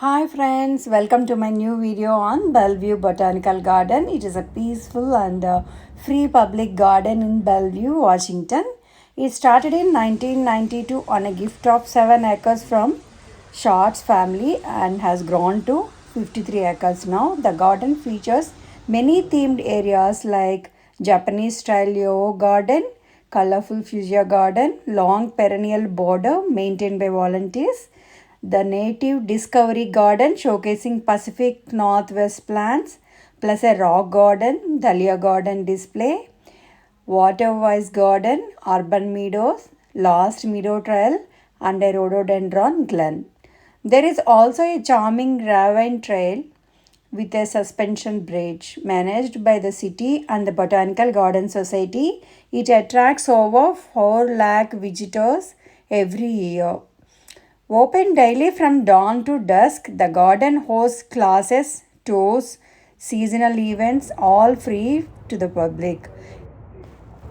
Hi friends, welcome to my new video on Bellevue Botanical Garden. It is a peaceful and uh, free public garden in Bellevue, Washington. It started in 1992 on a gift of 7 acres from Shorts family and has grown to 53 acres now. The garden features many themed areas like Japanese style yoga garden, colorful fuchsia garden, long perennial border maintained by volunteers, the native discovery garden showcasing Pacific Northwest plants, plus a rock garden, Dahlia garden display, water-wise garden, urban meadows, last meadow trail, and a rhododendron glen. There is also a charming ravine trail with a suspension bridge managed by the city and the Botanical Garden Society. It attracts over 4 lakh visitors every year. Open daily from dawn to dusk, the garden hosts classes, tours, seasonal events, all free to the public.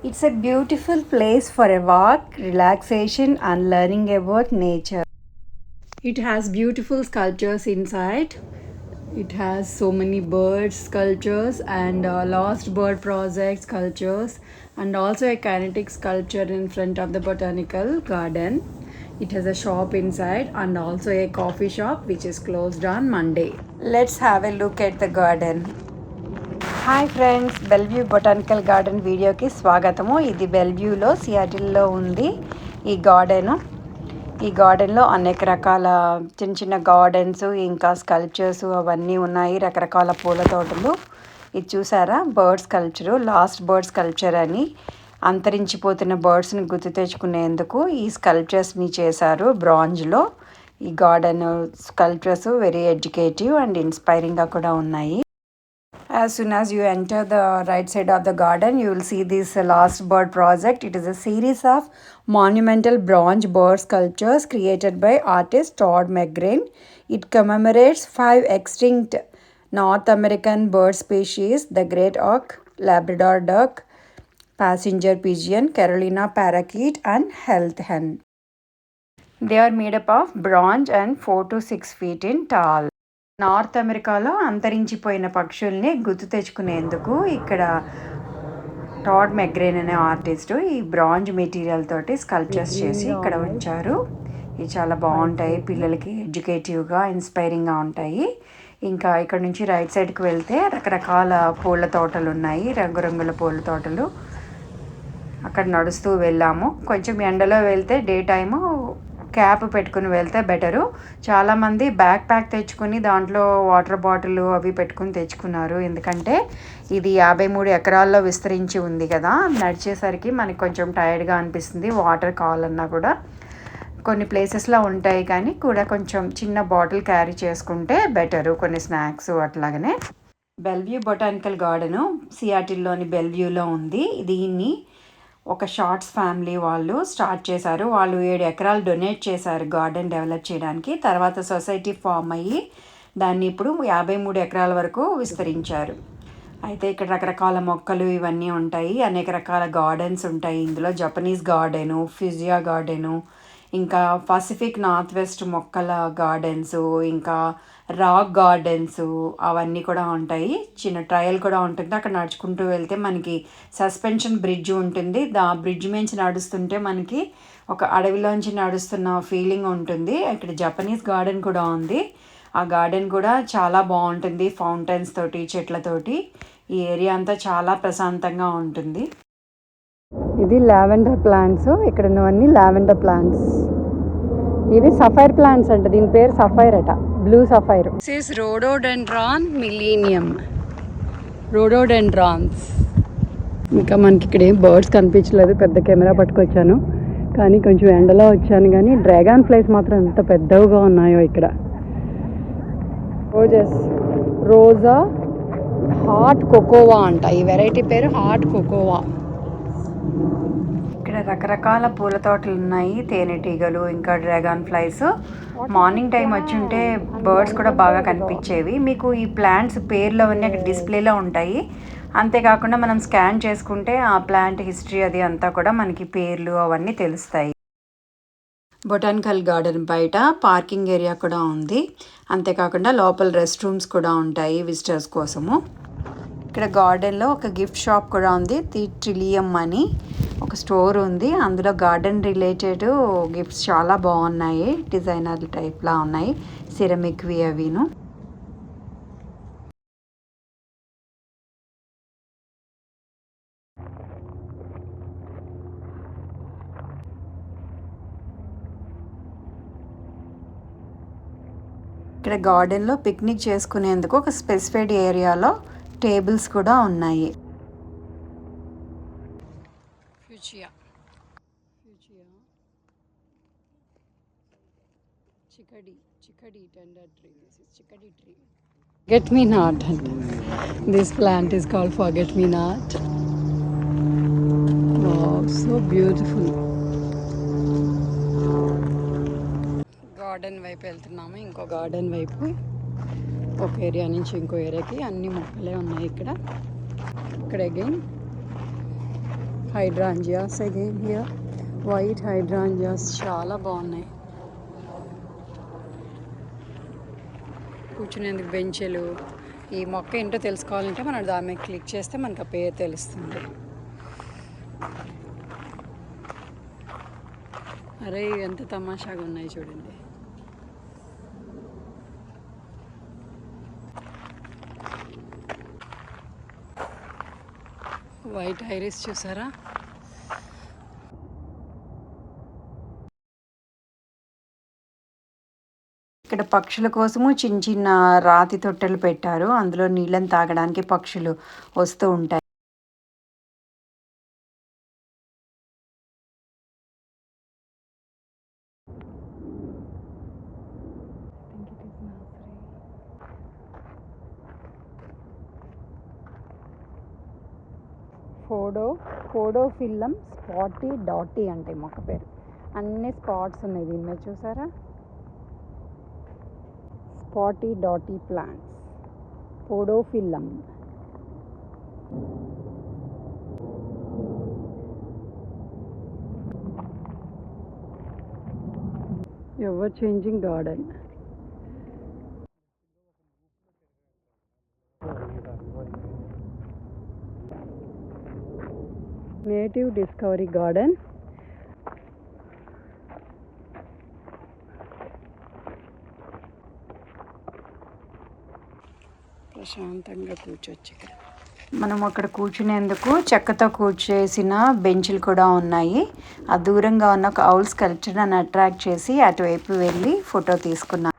It's a beautiful place for a walk, relaxation, and learning about nature. It has beautiful sculptures inside. It has so many birds sculptures and uh, lost bird project sculptures and also a kinetic sculpture in front of the botanical garden. It has a shop inside and also a coffee shop which is closed on Monday. Let's have a look at the garden. Hi friends Bellevue botanical garden వీడియోకి స్వాగతము. ఇది బెల్వ్యూలో సియాటిల్లో ఉంది ఈ garden. ఈ గార్డెన్లో అనేక రకాల చిన్న చిన్న గార్డెన్స్ ఇంకా స్కల్ప్చర్స్ అవన్నీ ఉన్నాయి రకరకాల పూల తోటలు. ఇది చూసారా? Birds culture lost birds culture అని. అంతరించిపోతున్న బర్డ్స్ని గుర్తు తెచ్చుకునేందుకు ఈ స్కల్ప్చర్స్ని చేశారు బ్రాంజ్లో ఈ garden sculptures very educative and ఇన్స్పైరింగ్గా కూడా ఉన్నాయి. As soon as you enter the right side of the garden you will see this lost bird project it is a series of monumental bronze bird sculptures created by artist Todd McGrain it commemorates five extinct North American bird species the great auk Labrador duck passenger pigeon, Carolina parakeet, and health hen. They are made up of bronze and 4 to 6 feet in tall. North అమెరికాలో అంతరించిపోయిన పక్షుల్ని గుర్తు తెచ్చుకునేందుకు ఇక్కడ టాడ్ మెగ్రేన్ అనే artist ఈ bronze material తోటి sculptures చేసి ఇక్కడ ఉంచారు ఇవి చాలా బాగుంటాయి పిల్లలకి ఎడ్యుకేటివ్గా ఇన్స్పైరింగ్గా ఉంటాయి ఇంకా ఇక్కడ నుంచి రైట్ సైడ్కి వెళ్తే రకరకాల పూల తోటలు ఉన్నాయి రంగురంగుల పూల తోటలు అక్కడ నడుస్తూ వెళ్ళాము. కొంచెం ఎండలో వెళ్తే డే టైము క్యాప్ పెట్టుకుని వెళ్తే బెటరు. చాలామంది బ్యాక్ ప్యాక్ తెచ్చుకుని దాంట్లో వాటర్ బాటిల్ అవి పెట్టుకుని తెచ్చుకున్నారు. ఎందుకంటే ఇది యాభై మూడు ఎకరాల్లో విస్తరించి ఉంది కదా. నడిచేసరికి మనకి కొంచెం టైర్డ్గా అనిపిస్తుంది. వాటర్ కావాలన్నా కూడా. కొన్ని ప్లేసెస్లో ఉంటాయి కానీ కూడా కొంచెం చిన్న బాటిల్ క్యారీ చేసుకుంటే బెటరు. కొన్ని స్నాక్స్ అట్లాగనే. బెల్వ్యూ బొటానికల్ గార్డెను సియాటిల్లోని బెల్వ్యూలో ఉంది. దీన్ని ఒక షార్ట్స్ ఫ్యామిలీ వాళ్ళు స్టార్ట్ చేశారు. వాళ్ళు ఏడు ఎకరాలు డొనేట్ చేశారు గార్డెన్ డెవలప్ చేయడానికి. తర్వాత సొసైటీ ఫామ్ అయ్యి దాన్ని ఇప్పుడు యాభై మూడు ఎకరాల వరకు విస్తరించారు. అయితే ఇక్కడ రకరకాల మొక్కలు ఇవన్నీ ఉంటాయి. అనేక రకాల గార్డెన్స్ ఉంటాయి. ఇందులో జపనీస్ గార్డెను ఫిజియా గార్డెను ఇంకా పసిఫిక్ నార్త్ వెస్ట్ మొక్కల గార్డెన్స్ ఇంకా రాక్ గార్డెన్స్ అవన్నీ కూడా ఉంటాయి. చిన్న ట్రయల్ కూడా ఉంటుంది. అక్కడ నడుచుకుంటూ వెళ్తే మనకి సస్పెన్షన్ బ్రిడ్జ్ ఉంటుంది. దా బ్రిడ్జ్ మించి నడుస్తుంటే మనకి ఒక అడవిలోంచి నడుస్తున్న ఫీలింగ్ ఉంటుంది. ఇక్కడ జపనీస్ గార్డెన్ కూడా ఉంది. ఆ గార్డెన్ కూడా చాలా బాగుంటుంది. ఫౌంటైన్స్ తోటి చెట్లతోటి ఈ ఏరియా అంతా చాలా ప్రశాంతంగా ఉంటుంది. ఇది లావెండర్ ప్లాంట్స్. ఇక్కడ ఉన్నవన్నీ లావెండర్ ప్లాంట్స్. ఇవి సఫైర్ ప్లాంట్స్ అంట. దీని పేరు సఫైర్ అట. Blue sapphire. This rhododendron millennium rhododendrons ఇంకా మనకి ఇక్కడ ఏం బర్డ్స్ కనిపించలేదు. పెద్ద కెమెరా పట్టుకొచ్చాను. కానీ కొంచెం ఎండలో వచ్చాను. కానీ డ్రాగన్ ఫ్లైస్ మాత్రం ఎంత పెద్దవిగా ఉన్నాయో ఇక్కడ. రోజెస్ రోజా హాట్ కోకోవా అంట. ఈ వెరైటీ పేరు హాట్ కోకోవా ఇక్కడ రకరకాల పూల తోటలు ఉన్నాయి తేనెటీగలు ఇంకా డ్రాగన్ ఫ్లైస్. మార్నింగ్ టైం వచ్చి ఉంటే బర్డ్స్ కూడా బాగా కనిపించేవి. మీకు ఈ ప్లాంట్స్ పేర్లు అవన్నీ అక్కడ డిస్ప్లేలో ఉంటాయి. అంతేకాకుండా మనం స్కాన్ చేసుకుంటే ఆ ప్లాంట్ హిస్టరీ అది అంతా కూడా మనకి పేర్లు అవన్నీ తెలుస్తాయి. బొటానికల్ గార్డెన్ బయట పార్కింగ్ ఏరియా కూడా ఉంది. అంతేకాకుండా లోపల రెస్ట్ రూమ్స్ కూడా ఉంటాయి విజిటర్స్ కోసము. ఇక్కడ గార్డెన్లో ఒక గిఫ్ట్ షాప్ కూడా ఉంది. ది ట్రిలియం అని ఒక స్టోర్ ఉంది. అందులో గార్డెన్ రిలేటెడ్ గిఫ్ట్స్ చాలా బాగున్నాయి. డిజైనర్ టైప్లా ఉన్నాయి. సిరమిక్వి అవిను ఇక్కడ గార్డెన్లో పిక్నిక్ చేసుకునేందుకు ఒక స్పెసిఫైడ్ ఏరియాలో టేబుల్స్ కూడా ఉన్నాయి. Get me not and this call for me not so beautiful garden వైపు వెళ్తున్నాము. ఇంకో గార్డెన్ వైపు. ఒక ఏరియా నుంచి ఇంకో ఏరియాకి అన్ని మొక్కలే ఉన్నాయి ఇక్కడ. ఇక్కడ again hydrangeas again here white hydrangeas చాలా బాగున్నాయి. కూర్చునేందుకు బెంచెలు ఈ మొక్క ఏంటో తెలుసుకోవాలంటే మనం దాని మీద క్లిక్ చేస్తే మనకు ఆ పేరు తెలుస్తుంది. అరే ఎంత తమాషాగా ఉన్నాయి చూడండి. వైట్ ఐరిస్ చూసారా? ఇక్కడ పక్షుల కోసము చిన్న చిన్న రాతి తొట్టెలు పెట్టారు. అందులో నీళ్ళని తాగడానికి పక్షులు వస్తూ ఉంటాయి. ఫోడో ఫోడోఫిల్లం స్పాటీ డాటీ అంటే మొక్క పేరు. అన్ని స్పాట్స్ ఉన్నాయి దీని మీద చూసారా? Spotty dotty plants. Podophyllum. Ever changing garden native discovery garden. ప్రశాంతంగా కూర్చోవచ్చు ఇక్కడ. మనం అక్కడ కూర్చునేందుకు చెక్కతో కూర్చేసిన బెంచ్లు కూడా ఉన్నాయి. ఆ దూరంగా ఉన్న ఒక ఔల్ కల్చర్ నన్ను అట్రాక్ట్ చేసి అటువైపు వెళ్ళి ఫోటో తీసుకున్నాను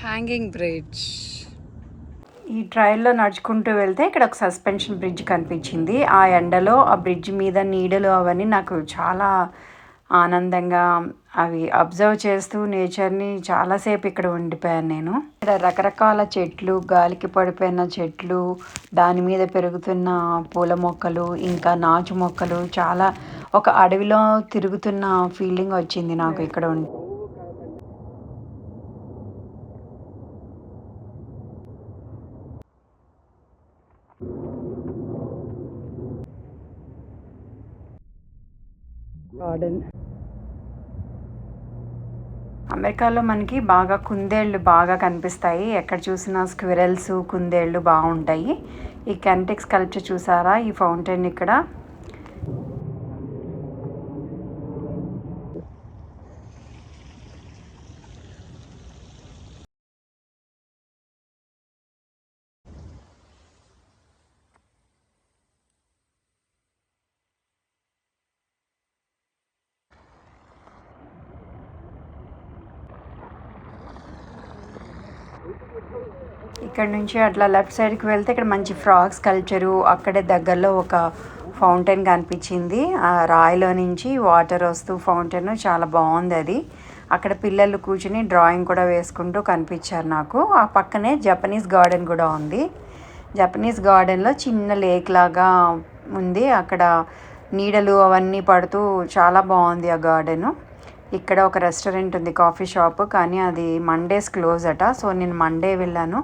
హ్యాంగింగ్ బ్రిడ్జ్ ఈ ట్రైల్లో నడుచుకుంటూ వెళ్తే ఇక్కడ ఒక సస్పెన్షన్ బ్రిడ్జ్ కనిపించింది. ఆ ఎండలో ఆ బ్రిడ్జ్ మీద నీడలు అవన్నీ నాకు చాలా ఆనందంగా అవి అబ్జర్వ్ చేస్తూ నేచర్ని చాలాసేపు ఇక్కడ ఉండిపోయాను నేను. ఇక్కడ రకరకాల చెట్లు గాలికి పడిపోయిన చెట్లు దాని మీద పెరుగుతున్న పూల మొక్కలు ఇంకా నాచు మొక్కలు చాలా ఒక అడవిలో తిరుగుతున్న ఫీలింగ్ వచ్చింది నాకు ఇక్కడ ఉండి గార్డెన్. అమెరికాలో మనకి బాగా కుందేళ్ళు బాగా కనిపిస్తాయి. ఎక్కడ చూసినా స్క్విరల్స్ కుందేళ్ళు బాగుంటాయి. ఈ కెంటెక్స్ కల్చర్ చూసారా? ఈ ఫౌంటైన్ ఇక్కడ. ఇక్కడ నుంచి అట్లా లెఫ్ట్ సైడ్కి వెళ్తే ఇక్కడ మంచి ఫ్రాగ్స్ కల్చరు అక్కడే దగ్గరలో ఒక ఫౌంటైన్ కనిపించింది. ఆ రాయిలో నుంచి వాటర్ వస్తూ ఫౌంటైన్ చాలా బాగుంది అది. అక్కడ పిల్లలు కూర్చుని డ్రాయింగ్ కూడా వేసుకుంటూ కనిపించారు నాకు. ఆ పక్కనే జపనీస్ గార్డెన్ కూడా ఉంది. జపనీస్ గార్డెన్లో చిన్న లేక్ లాగా ఉంది. అక్కడ నీడలు అవన్నీ పడుతూ చాలా బాగుంది ఆ గార్డెను. ఇక్కడ ఒక రెస్టారెంట్ ఉంది కాఫీ షాప్. కానీ అది మండేస్ క్లోజ్ అట. సో నేను మండే వెళ్ళాను.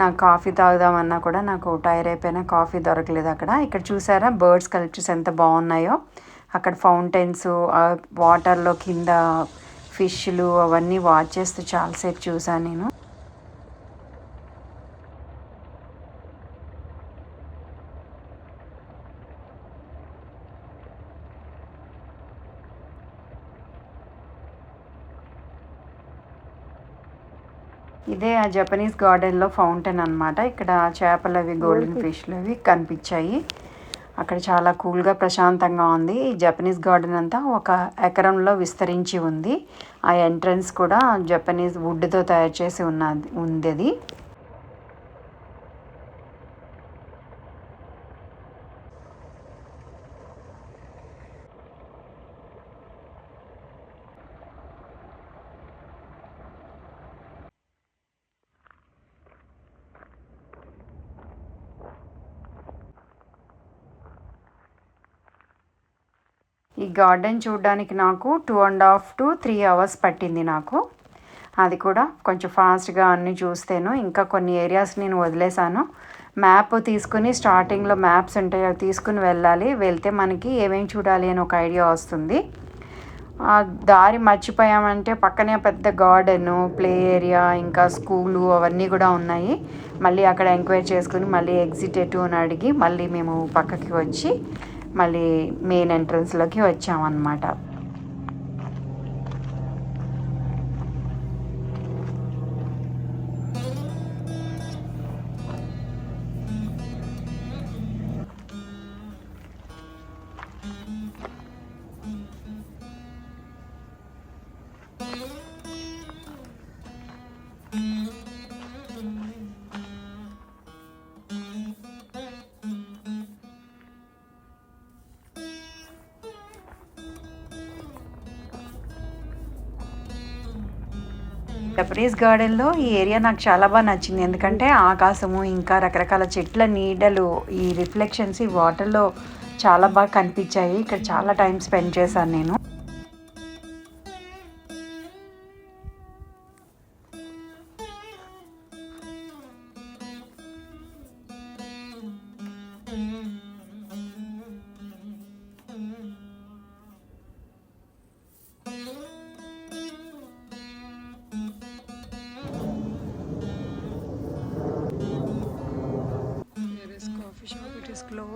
నాకు కాఫీ తాగుదామన్నా కూడా నాకు టైర్ అయిపోయిన కాఫీ దొరకలేదు అక్కడ. ఇక్కడ చూసారా బర్డ్స్ కలెక్టర్స్ ఎంత బాగున్నాయో. అక్కడ ఫౌంటైన్స్ వాటర్లో కింద ఫిష్లు అవన్నీ వాచ్ చేస్తూ చాలాసేపు చూసాను నేను. ఇదే ఆ జపనీస్ గార్డెన్లో ఫౌంటైన్ అన్నమాట. ఇక్కడ చేపలు అవి గోల్డెన్ ఫిష్లు అవి కనిపించాయి. అక్కడ చాలా కూల్గా ప్రశాంతంగా ఉంది. ఈ జపనీస్ గార్డెన్ అంతా ఒక ఎకరంలో విస్తరించి ఉంది. ఆ ఎంట్రన్స్ కూడా జపనీస్ వుడ్తో తయారు చేసి ఉన్నది ఉంది అది. ఈ గార్డెన్ చూడడానికి నాకు two and half to three hours పట్టింది నాకు. అది కూడా కొంచెం ఫాస్ట్గా అన్నీ చూస్తేను. ఇంకా కొన్ని ఏరియాస్ నేను వదిలేశాను మ్యాప్ తీసుకుని స్టార్టింగ్లో మ్యాప్స్ ఉంటాయి అవి తీసుకుని వెళ్ళాలి. వెళ్తే మనకి ఏమేమి చూడాలి అని ఒక ఐడియా వస్తుంది. దారి మర్చిపోయామంటే పక్కనే పెద్ద గార్డెను ప్లే ఏరియా ఇంకా స్కూలు అవన్నీ కూడా ఉన్నాయి. మళ్ళీ అక్కడ ఎంక్వైరీ చేసుకుని మళ్ళీ ఎగ్జిట్ ఎటు అని అడిగి మళ్ళీ మేము పక్కకి వచ్చి మళ్ళీ మెయిన్ ఎంట్రన్స్లోకి వచ్చామన్నమాట. జపనీస్ గార్డెన్లో ఈ ఏరియా నాకు చాలా బాగా నచ్చింది. ఎందుకంటే ఆకాశము ఇంకా రకరకాల చెట్ల నీడలు ఈ రిఫ్లెక్షన్స్ ఈ వాటర్లో చాలా బాగా కనిపించాయి. ఇక్కడ చాలా టైం స్పెండ్ చేశాను నేను.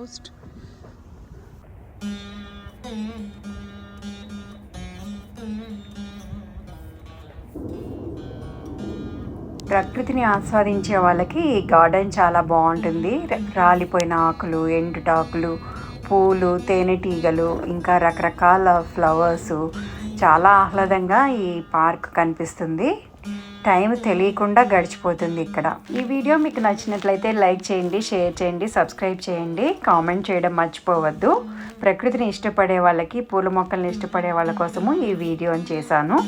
It ప్రకృతిని ఆస్వాదించే వాళ్ళకి ఈ గార్డెన్ చాలా బాగుంటుంది. రాలిపోయిన ఆకులు ఎండుటాకులు పూలు తేనెటీగలు ఇంకా రకరకాల ఫ్లవర్స్. చాలా ఆహ్లాదంగా ఈ పార్క్ కనిపిస్తుంది. టైం తెలియకుండా గడిచిపోతుంది ఇక్కడ. ఈ వీడియో మీకు నచ్చినట్లయితే లైక్ చేయండి షేర్ చేయండి సబ్స్క్రైబ్ చేయండి. కామెంట్ చేయడం మర్చిపోవద్దు. ప్రకృతిని ఇష్టపడే వాళ్ళకి పూల మొక్కల్ని ఇష్టపడే వాళ్ళ కోసము ఈ వీడియోని చేశాను.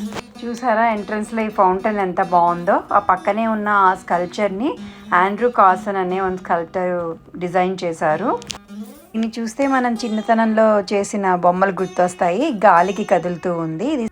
చూసారా ఎంట్రన్స్లో ఈ ఫౌంటైన్ ఎంత బాగుందో? ఆ పక్కనే ఉన్న ఆ స్కల్ప్చర్ని ఆండ్రూ కాసన్ అనే ఒక స్కల్ప్టర్ డిజైన్ చేశారు. దీన్ని చూస్తే మనం చిన్నతనంలో చేసిన బొమ్మలు గుర్తొస్తాయి. గాలికి కదులుతూ ఉంది. ఇది